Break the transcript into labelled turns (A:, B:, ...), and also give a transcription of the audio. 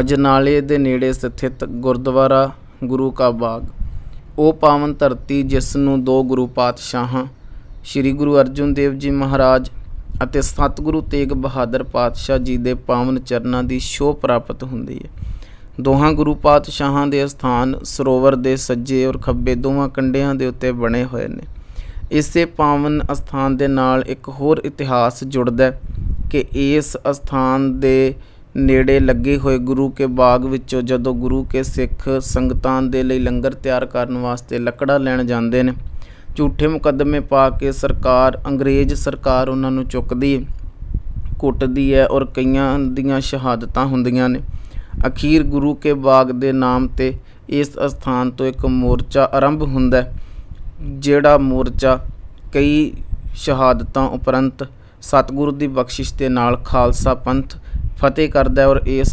A: ਅਜਨਾਲੇ ਦੇ ਨੇੜੇ ਸਥਿਤ ਗੁਰਦੁਆਰਾ ਗੁਰੂ ਕਾ ਬਾਗ। ਉਹ ਪਾਵਨ ਧਰਤੀ ਜਿਸ ਨੂੰ ਦੋ ਗੁਰੂ ਪਾਤਸ਼ਾਹਾਂ, ਸ੍ਰੀ ਗੁਰੂ ਅਰਜਨ ਦੇਵ ਜੀ ਮਹਾਰਾਜ ਅਤੇ ਸਤਿਗੁਰੂ ਤੇਗ ਬਹਾਦਰ ਪਾਤਸ਼ਾਹ ਜੀ ਦੇ ਪਾਵਨ ਚਰਨਾਂ ਦੀ ਸ਼ੋਭ ਪ੍ਰਾਪਤ ਹੁੰਦੀ ਹੈ। ਦੋਹਾਂ ਗੁਰੂ ਪਾਤਸ਼ਾਹਾਂ ਦੇ ਸਥਾਨ ਸਰੋਵਰ ਦੇ ਸੱਜੇ ਔਰ ਖੱਬੇ ਦੋਵਾਂ ਕੰਢਿਆਂ ਦੇ ਉੱਤੇ ਬਣੇ ਹੋਏ ਨੇ। ਇਸੇ ਪਾਵਨ ਅਸਥਾਨ ਦੇ ਨਾਲ ਇੱਕ ਹੋਰ ਇਤਿਹਾਸ ਜੁੜਦਾ ਹੈ ਕਿ ਇਸ ਅਸਥਾਨ ਦੇ ਨੇੜੇ ਲੱਗੇ ਹੋਏ ਗੁਰੂ ਕੇ ਬਾਗ ਵਿੱਚੋਂ ਜਦੋਂ ਗੁਰੂ ਕੇ ਸਿੱਖ ਸੰਗਤਾਂ ਦੇ ਲਈ ਲੰਗਰ ਤਿਆਰ ਕਰਨ ਵਾਸਤੇ ਲੱਕੜਾਂ ਲੈਣ ਜਾਂਦੇ ਨੇ, ਝੂਠੇ ਮੁਕੱਦਮੇ ਪਾ ਕੇ ਸਰਕਾਰ, ਅੰਗਰੇਜ਼ ਸਰਕਾਰ ਉਹਨਾਂ ਨੂੰ ਚੁੱਕਦੀ ਹੈ ਕੁੱਟਦੀ ਹੈ ਔਰ ਕਈਆਂ ਦੀਆਂ ਸ਼ਹਾਦਤਾਂ ਹੁੰਦੀਆਂ ਨੇ। ਅਖੀਰ ਗੁਰੂ ਕੇ ਬਾਗ ਦੇ ਨਾਮ ਤੇ ਇਸ ਅਸਥਾਨ ਤੋਂ ਇੱਕ ਮੋਰਚਾ ਆਰੰਭ ਹੁੰਦਾ ਹੈ, ਜਿਹੜਾ ਮੋਰਚਾ ਕਈ ਸ਼ਹਾਦਤਾਂ ਉਪਰੰਤ ਸਤਿਗੁਰੂ ਦੀ ਬਖਸ਼ਿਸ਼ ਦੇ ਨਾਲ ਖਾਲਸਾ ਪੰਥ ਫਤਿਹ ਕਰਦਾ ਔਰ ਇਸ